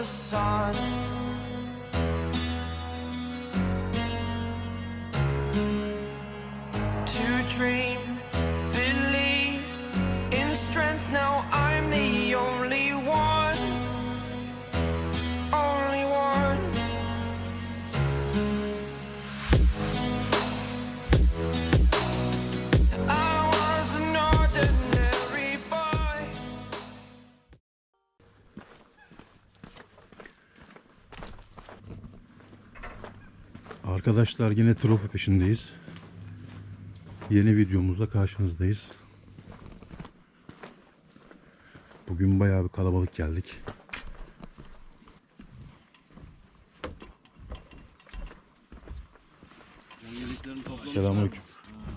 the sun. Arkadaşlar yine trofi peşindeyiz. Yeni videomuzla karşınızdayız. Bugün bayağı bir kalabalık geldik. Selamünaleyküm.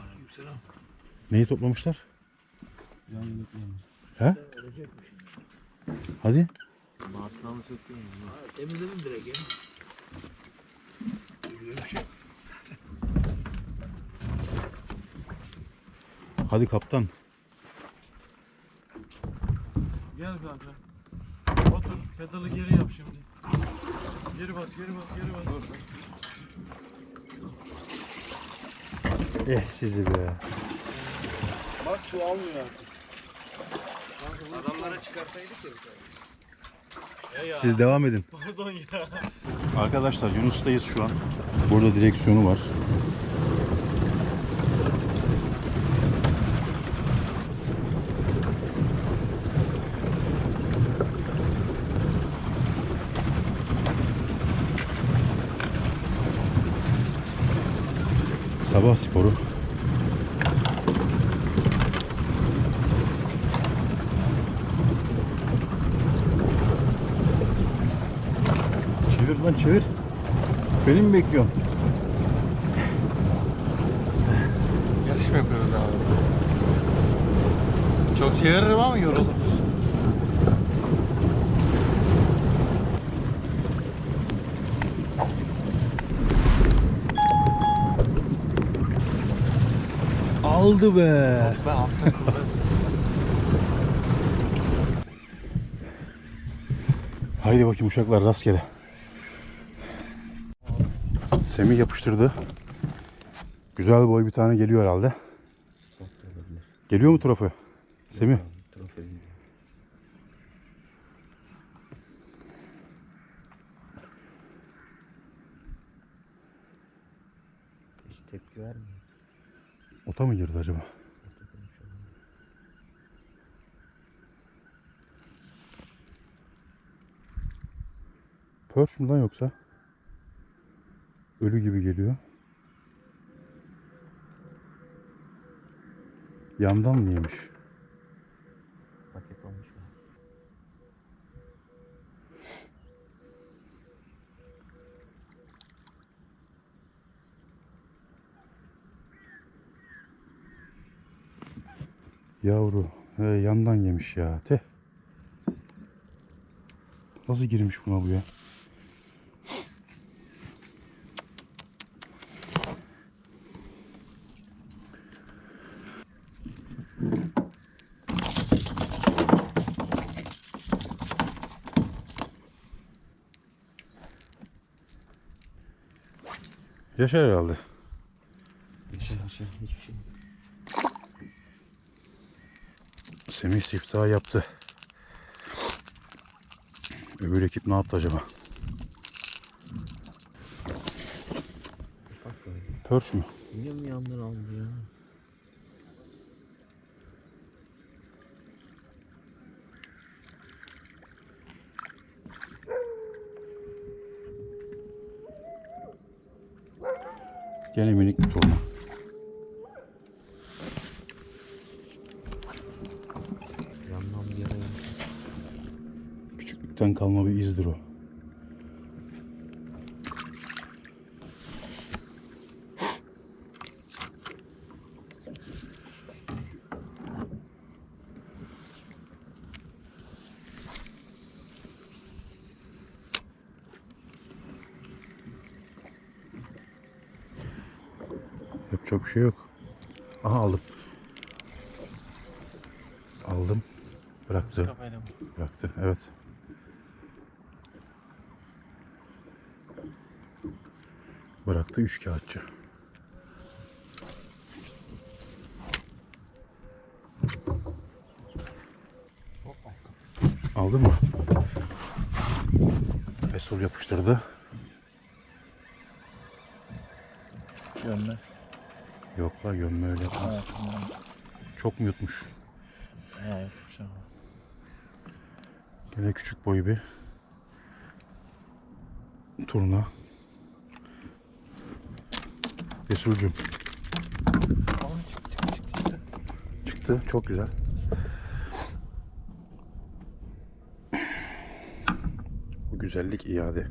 Aleykümselam. Neyi toplamışlar? Can yeleklerini. He? Hadi. Temizledim direkt ya. Öyle bir şey. Hadi kaptan. Gel kanka. Otur. Pedalı geri yap şimdi. Geri bas, geri bas, geri bas. Eh sizi be. Bak su almıyor artık. Adamlara çıkartaydık ya. Siz devam edin. Pardon ya. Arkadaşlar Yunus'tayız şu an. Burada direksiyonu var. Sabah sporu. Çevir lan çevir. Beni mi bekliyorsun? Yarış mı yapıyoruz abi? Çok çeviririm ama yorulur. Aldı be. Haydi bakayım uşaklar rastgele. Semih yapıştırdı. Güzel boy bir tane geliyor herhalde. Geliyor mu trafo? Semih. Ota mı girdi acaba? Perch mü lan yoksa? Ölü gibi geliyor. Yandan mı yemiş? Yavru. He, yandan yemiş ya. Te. Nasıl girmiş buna bu ya? Yaşar herhalde. Semih siftah yaptı. Öbür ekip ne yaptı acaba? Perch mü? Niye mi yandan aldı ya? Gene minik bir torna. Küçüklükten kalma bir izdir o. Yapacak bir şey yok. Aha aldım. Aldım. Bıraktı. Bıraktı. Evet. Bıraktı üç kağıtçı. Aldın mı? Resul yapıştırdı. Gömme. Yok la gömme öyle yapmaz. Ha tamam. Çok mu yutmuş? He yapmış ama. Gene küçük boy bir turna. Resulcüm çıktı. Çok güzel. Bu güzellik iade.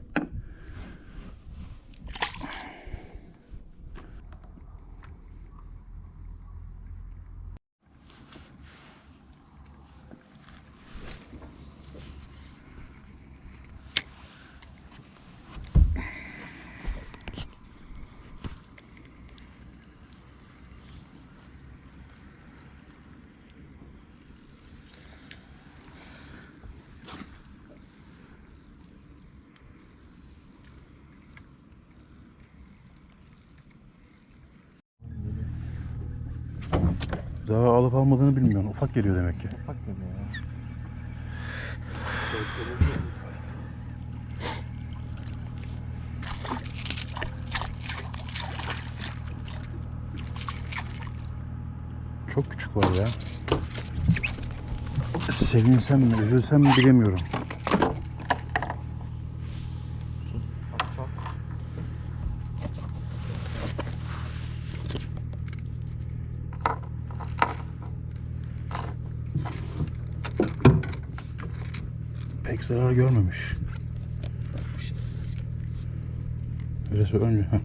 Daha alıp almadığını bilmiyorum. Ufak geliyor demek ki. Bak dedi ya. Çok küçük var ya. Sevinsem mi, üzülsem mi bilemiyorum. Bak bak. Pek zarar görmemiş. Öyleyse önce. heh.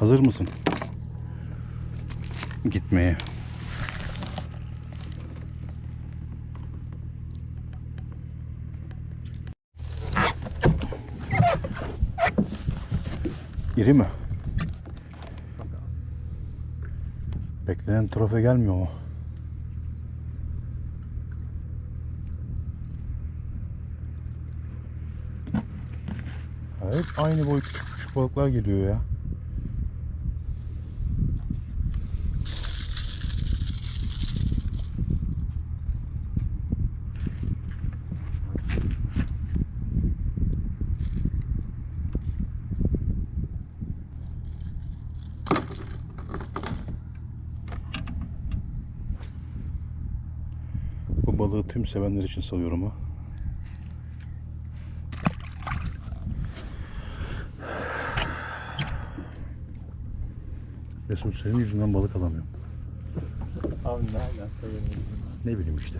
Hazır mısın? Gitmeye. İri mi? Beklenen trofe gelmiyor mu? Hep aynı boy küçük küçük balıklar geliyor ya. Bu balığı tüm sevenler için salıyorum ha. Resul senin yüzünden balık alamıyorum. Abi ne alaka? Ne bileyim işte.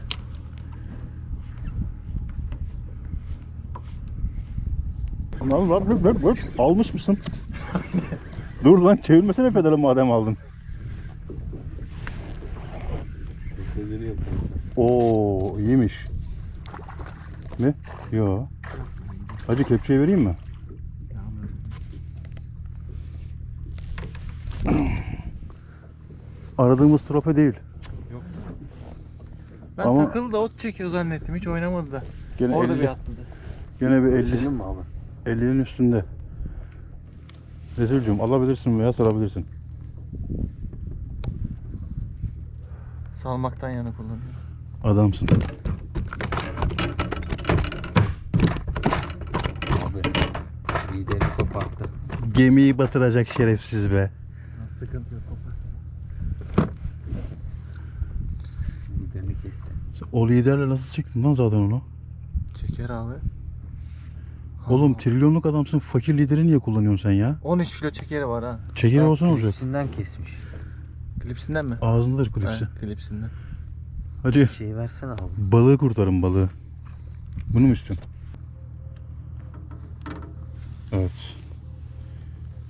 Lan lan lan lan. Almış mısın? Dur lan çevirmesene pedalı madem aldın. Oo iyiymiş. Ne? Yo. Hacı kepçeyi vereyim mi? Aradığımız trofe değil. Ben Ama- takıldı da ot çekiyor zannettim. Hiç oynamadı da. Gene Orada 50, bir atladı. gene bir 50, Senin mi abi? 50'nin üstünde. Resulcüğüm alabilirsin veya sarabilirsin. Salmaktan yana kullanıyor. Adamsın. Abi. Liderini koparttı. Gemiyi batıracak şerefsiz be. Sıkıntı yok. kopar. Liderini kesti. O liderle nasıl çıktın lan zaten onu? Çeker abi. Oğlum trilyonluk adamsın. Fakir lideri niye kullanıyorsun sen ya? 13 kilo çekeri var ha. Çeker olsan olacak. Klipsinden kesmiş. Klipsinden mi? Ağzındadır klipsi. He, klipsinden. Hacı Bir şey versene abi. balığı kurtarın balığı. Bunu mu istiyorsun? Evet.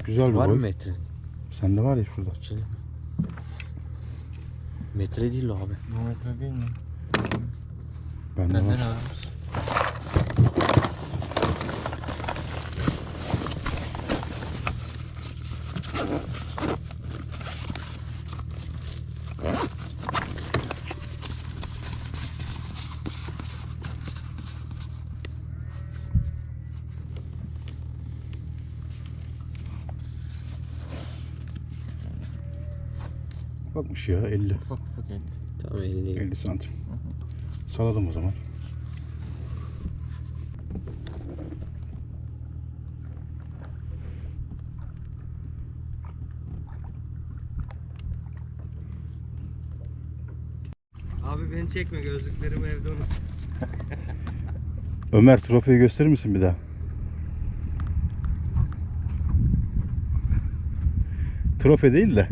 Güzel bir Var mı boy. metre? Sende var ya şurada. Açalım. Metre değil o abi. Bu metre değil mi? Bende Benden var. alırız. Ufakmış ya 50. Ufak ufak el. Tamam 50. 50 santim. Salalım o zaman. Abi beni çekme gözlüklerimi evde unut. Ömer trofeyi gösterir misin bir daha? Trofe değil de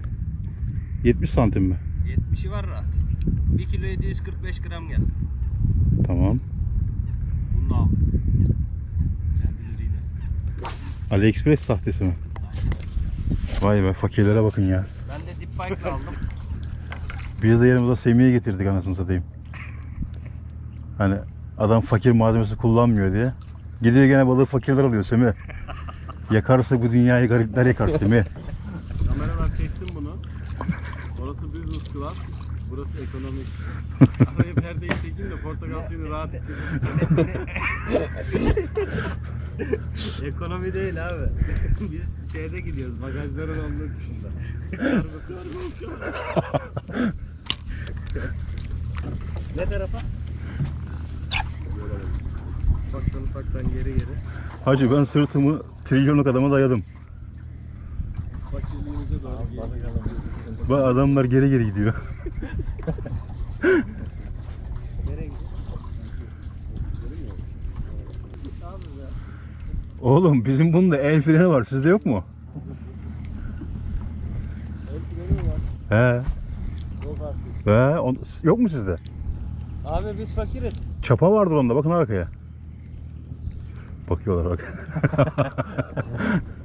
70 santim mi? 70'i var rahat. 1 kilo 745 gram geldi. Tamam. Bunu da aldık. Kendileriyle. AliExpress sahtesi mi? Vay be fakirlere bakın ya. Ben de dip bike'la aldım. Biz de yanımıza Semih'e getirdik anasını satayım. Hani adam fakir malzemesi kullanmıyor diye. Gidiyor gene balığı fakirler alıyor Semih. Yakarsa bu dünyayı garipler yakar Semih. Class. Burası ekonomik. Araya perdeyi çekeyim de portakal suyunu rahat içeyim. Ekonomi değil abi. Biz şeyde gidiyoruz. Bagajların olduğu kısımda. Ne tarafa? Ufaktan ufaktan geri geri. Hacı ben sırtımı trilyonluk adama dayadım. Fakirliğimize doğru gidiyor. Bak adamlar geri geri gidiyor. Oğlum bizim bunun da el freni var. Sizde yok mu? El freni var. He. Yok artık. He. on- yok mu sizde? Abi biz fakiriz. Çapa vardır onda. Bakın arkaya. Bakıyorlar bak.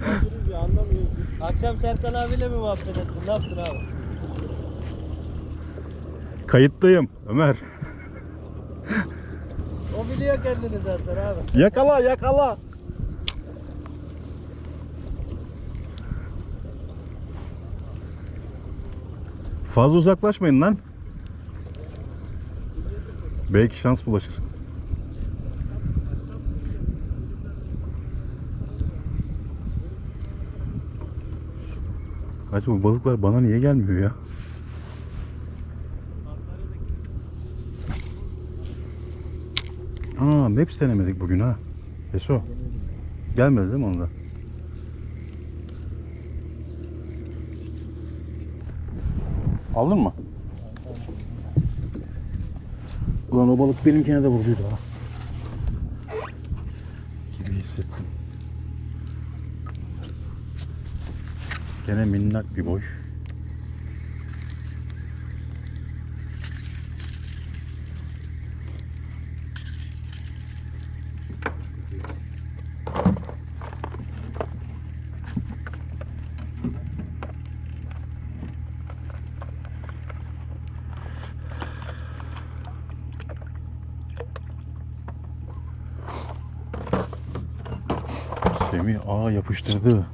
Fakiriz ya anlamıyoruz. Akşam Serkan abiyle mi muhabbet ettin? Ne yaptın abi? Kayıttayım Ömer. O biliyor kendini zaten abi. Yakala yakala. Fazla uzaklaşmayın lan. Belki şans bulaşır. Hacı bu balıklar bana niye gelmiyor ya? Aa Maps denemedik bugün ha. Eso. Gelmedi değil mi onda? Aldın mı? Ulan o balık benimkine de vurduydu ha. Gibi hissettim. Gene minnak bir boy. Semih aa yapıştırdı.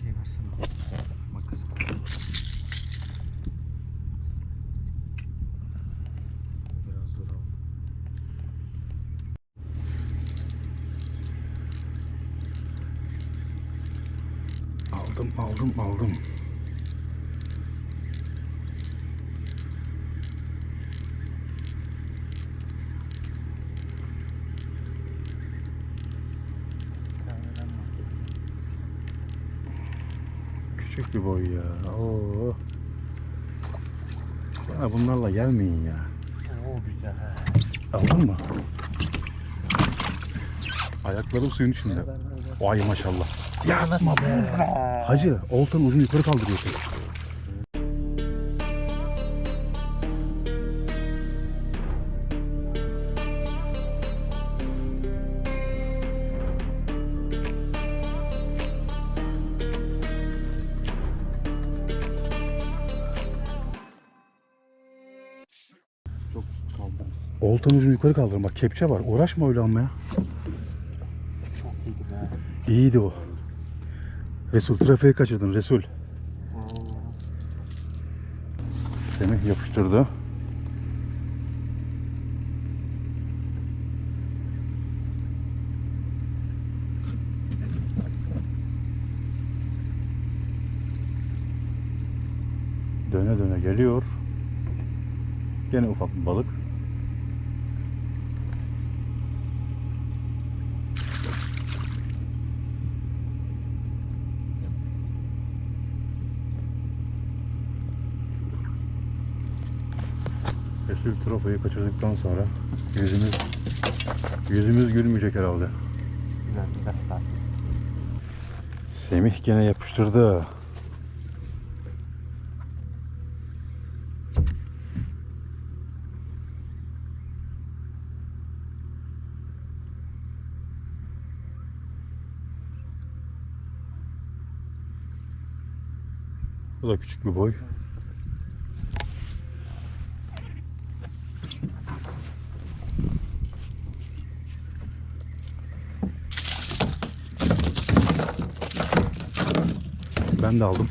Şey versene. Makas. Biraz zor oldu. Aldım aldım aldım. Küçük bir boy ya. Oo. Bana bunlarla gelmeyin ya. Oo güzel. Aldın mı? Ayaklarım suyun içinde. Vay maşallah. Yapma be. Hacı oltanın ucunu yukarı kaldırıyorsun. Baltanın yukarı kaldırın. Bak kepçe var. Uğraşma öyle almaya. Çok iyiydi. İyiydi o. Resul trafiği kaçırdın Resul. Seni yapıştırdı. Döne döne geliyor. Gene ufak bir balık. Trofeyi kaçırdıktan sonra yüzümüz yüzümüz gülmeyecek herhalde. Semih gene yapıştırdı. Bu da küçük bir boy. Ben de aldım.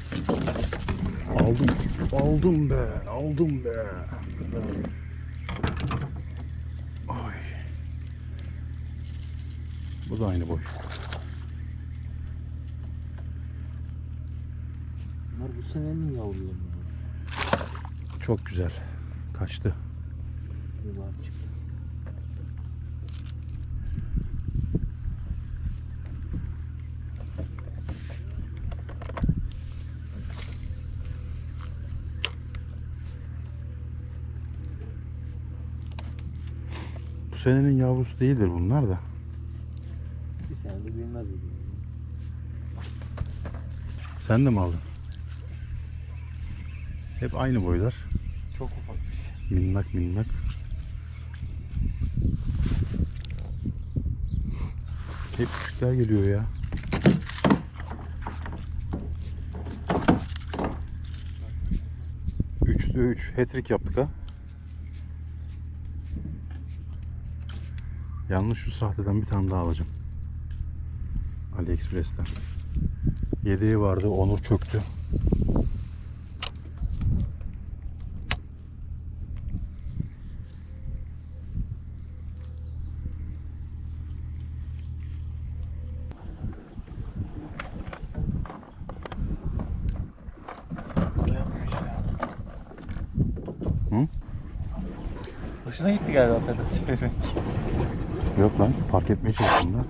Aldım. Aldım be. Aldım be. Ay. Bu da aynı boy. Bunlar bu senenin yavruları mı? Çok güzel. Kaçtı. Var çıktı. Senenin yavrusu değildir bunlar da. Bir senede büyümez bu. Sen de mi aldın? Hep aynı boylar. Çok ufak. Minnak minnak. Hep küçükler geliyor ya. Üçlü üç. Hat-trick yaptık ha. Yalnız şu sahteden bir tane daha alacağım. AliExpress'ten. Yedeği vardı. Onur çöktü. Hoşuna gitti galiba pedal çevirmek. Yok lan fark etmeye çalıştım da.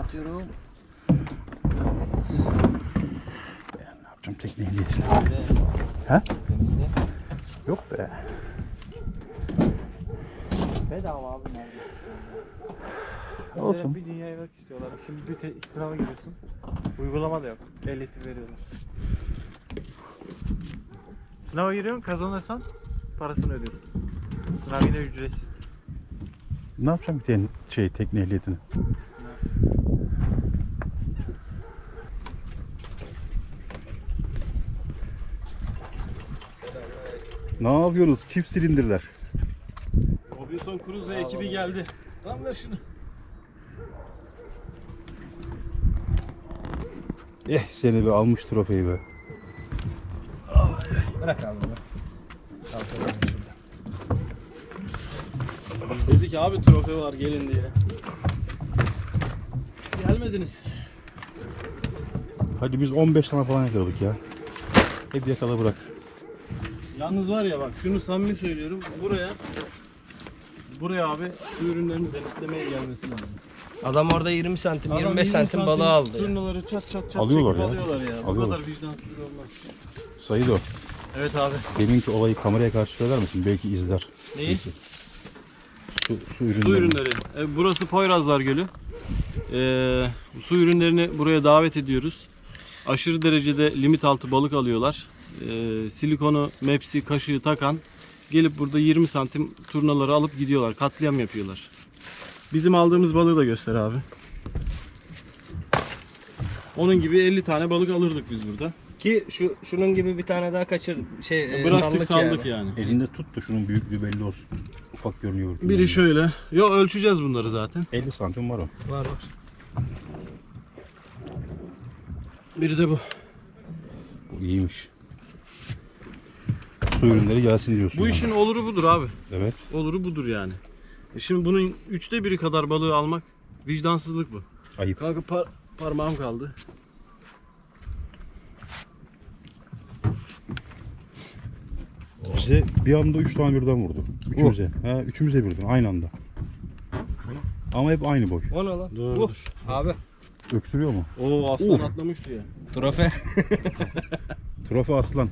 Atıyorum. Ne yapacağım tekneyi getir. He? Denizde. Yok be. Bedava abi nerede? Olsun. Bir dünya evrak istiyorlar. Şimdi bir te- sınava giriyorsun. Uygulama da yok. Ehliyeti veriyorlar. Sınava giriyorsun kazanırsan parasını ödüyorsun. Sınav yine ücretsiz. Ne yapacağım bir tane şey tekne ehliyetini? Ne yapıyorsunuz? Çift silindirler. Robinson Crusoe ekibi geldi. Lan ver şunu. Eh seni bir almış trofeyi be. Bırak abi bunu. Dedik abi trofe var gelin diye. Gelmediniz. Hadi biz 15 tane falan yakaladık ya. Hep yakala bırak. Yalnız var ya bak şunu samimi söylüyorum. Buraya buraya abi su ürünlerini denetlemeye gelmesi lazım. Adam orada 20 santim, Adam 25 20 santim balığı aldı. ya. Turnaları çat çat çat Alıyorlar çekip ya. alıyorlar ya. Bu Alıyorlar. kadar vicdansızlık olmaz. Sayı da o. Evet abi. Deminki olayı kameraya karşı söyler misin? Belki izler. Neyi? Neyse. Su, su ürünleri. Su ürünleri. E, burası Poyrazlar Gölü. E, su ürünlerini buraya davet ediyoruz. Aşırı derecede limit altı balık alıyorlar. E, silikonu, mepsi, kaşığı takan gelip burada 20 santim turnaları alıp gidiyorlar. Katliam yapıyorlar. Bizim aldığımız balığı da göster abi. Onun gibi 50 tane balık alırdık biz burada. Ki şu şunun gibi bir tane daha kaçır şey e, Bıraktık saldık, saldık yani. yani. Elinde tut da şunun büyüklüğü belli olsun. Ufak görünüyor. Biri şöyle. Yo ölçeceğiz bunları zaten. 50 santim var o. Var var. Biri de bu. Bu iyiymiş. Su ürünleri gelsin diyorsun. Bu yani. işin oluru budur abi. Evet. Oluru budur yani. E şimdi bunun üçte biri kadar balığı almak vicdansızlık bu. Ayıp. Kanka par- parmağım kaldı. Bize bir anda 3 tane birden vurdu. Üçümüze. He, üçümüze birden aynı anda. Ama hep aynı boy. O ne lan? Dur, Bu. dur. Abi. Öksürüyor mu? Oo aslan Uh. atlamıştı ya. Trofe. Trofe aslan.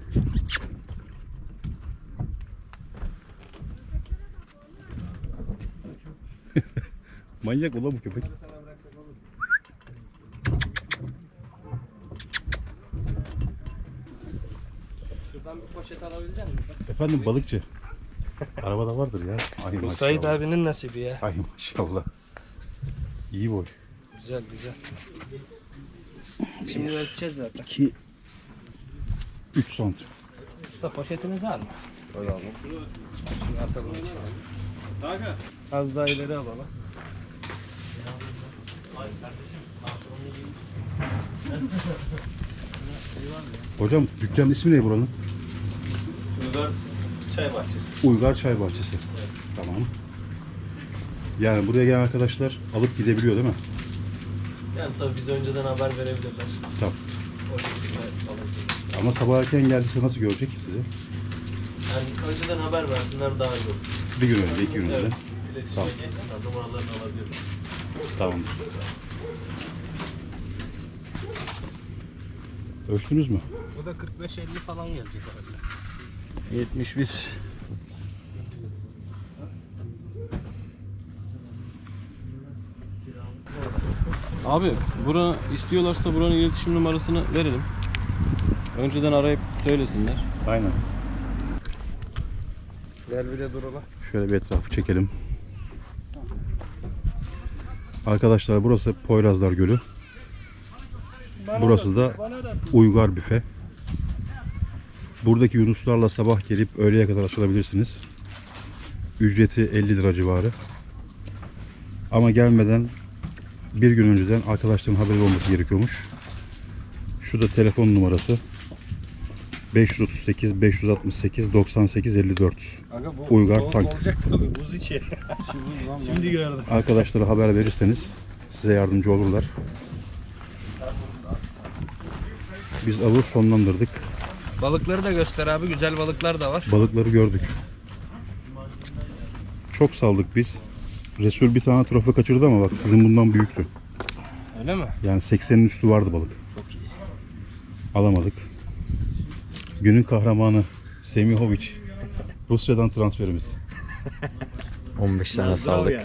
Manyak ulan bu köpek. Şuradan bir poşet alabilecek misin? Efendim balıkçı. Arabada vardır ya. Ay Bu maşallah. Sait abinin nasibi ya. Ay maşallah. İyi boy. Güzel güzel. Şimdi ölçeceğiz zaten. 2 3 santim. Usta poşetiniz var mı? Koyalım. Şunu atalım içine. Kanka. Az daha ileri alalım. Hocam dükkanın ismi ne buranın? Uygar çay bahçesi. Uygar Çay Bahçesi. Tamam. Yani buraya gelen arkadaşlar alıp gidebiliyor değil mi? Yani tabii bize önceden haber verebilirler. Tamam. O şekilde falan. Ama sabah erken geldiyse nasıl görecek sizi? Yani önceden haber versinler daha iyi olur. Bir gün önce, iki gün önce. Evet. İletişime Tamam. geçsinler. Numaralarını alabilirim. Tamam. Ölçtünüz mü? Bu da 45-50 falan gelecek herhalde. 71. Abi bura istiyorlarsa buranın iletişim numarasını verelim. Önceden arayıp söylesinler. Aynen. Gel bir de duralım. Şöyle bir etrafı çekelim. Arkadaşlar burası Poyrazlar Gölü. Burası da Uygar Büfe. Buradaki yunuslarla sabah gelip öğleye kadar açılabilirsiniz. Ücreti 50 lira civarı. Ama gelmeden bir gün önceden arkadaşların haberi olması gerekiyormuş. Şu da telefon numarası. 538 568 98 54. Aga bu Uygar soğuk tank. olacak tabii buz içi. Şimdi gördüm. Arkadaşlara haber verirseniz size yardımcı olurlar. Biz avı sonlandırdık. Balıkları da göster abi. Güzel balıklar da var. Balıkları gördük. Çok saldık biz. Resul bir tane trofe kaçırdı ama bak sizin bundan büyüktü. Öyle mi? Yani 80'in üstü vardı balık. Çok iyi. Alamadık. Günün kahramanı Semihovic. Rusya'dan transferimiz. 15 tane saldık.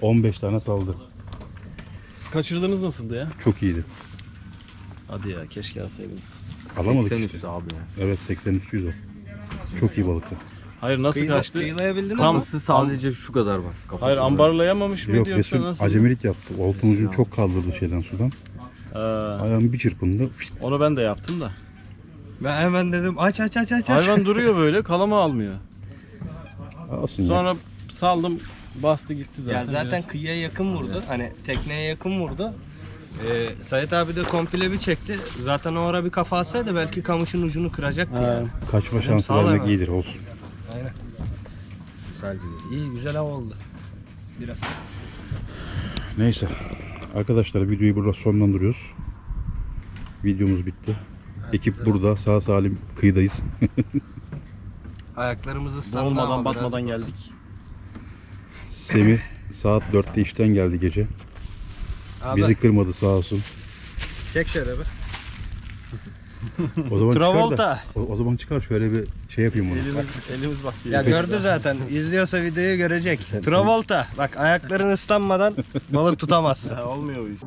15 tane saldı. Kaçırdığınız nasıldı ya? Çok iyiydi. Hadi ya keşke alsaydınız. Alamadık 80 işte. üstü abi ya. Evet 80 üstüydü o. Çok iyi balıktı. Hayır nasıl Kıyıla, kaçtı? kıyılayabildiniz Tam- mi? Sadece şu kadar bak. kafası Hayır var. ambarlayamamış mıydı Yok yoksa Resul nasıl? acemilik yaptı. Oltan ucunu çok kaldırdı şeyden sudan. Ee, Ayağım bir çırpındı. Fişt, onu ben de yaptım da. Ben hemen dedim aç aç aç aç. aç. Hayvan duruyor böyle kalama almıyor. Alsın ya. Sonra saldım bastı gitti zaten. Ya zaten kıyıya yakın vurdu. Hani tekneye yakın vurdu. Ee, Sait abi de komple bir çekti. Zaten o ara bir kafa atsaydı belki kamışın ucunu kıracaktı Ha. yani. Kaçma şansı sağ ol vermek iyidir olsun. Aynen. Güzel. İyi güzel hava oldu. Biraz. Neyse. Arkadaşlar videoyu burada sonlandırıyoruz. Videomuz bitti. Ekip burada sağ salim kıyıdayız. Ayaklarımız ıslandı ama Olmadan biraz- batmadan geldik. Semih saat 4'te işten geldi gece. Abi, Bizi kırmadı sağ olsun. çek şöyle bir. O zaman da, Travolta. o, o zaman çıkar şöyle bir şey yapayım onu. Elimiz, elimiz bak. Ya gördü zaten. İzliyorsa videoyu görecek. Travolta. Bak ayakların ıslanmadan balık tutamazsın. Olmuyor o iş.